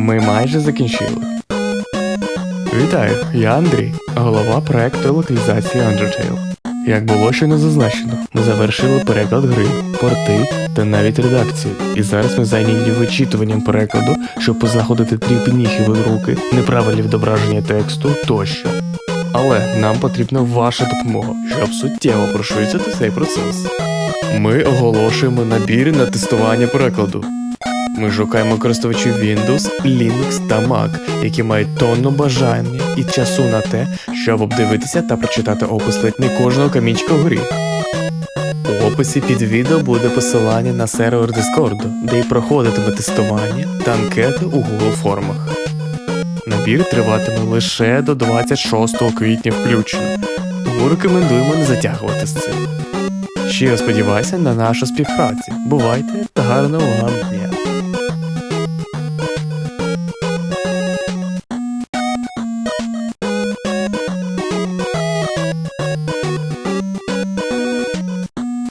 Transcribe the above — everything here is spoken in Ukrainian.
Ми майже закінчили. Вітаю, я Андрій, голова проекту локалізації Undertale. Як було щойно зазначено, ми завершили переклад гри, порти та навіть редакцію. І зараз ми зайняті вичитуванням перекладу, щоб познаходити дрібні руки, неправильні відображення тексту тощо. Але нам потрібна ваша допомога, щоб суттєво прошвидшити цей процес. Ми оголошуємо набір на тестування перекладу. Ми шукаємо користувачів Windows, Linux та Mac, які мають тонну бажання і часу на те, щоб обдивитися та прочитати опис ледь не кожного камінчика в грі. У описі під відео буде посилання на сервер Discord, де й проходитиме тестування та анкети у Google формах. Набір триватиме лише до 26 квітня включно, тому рекомендуємо не затягувати з цим. Щиро сподіваюся на нашу співпрацю. Бувайте та гарного вам дня!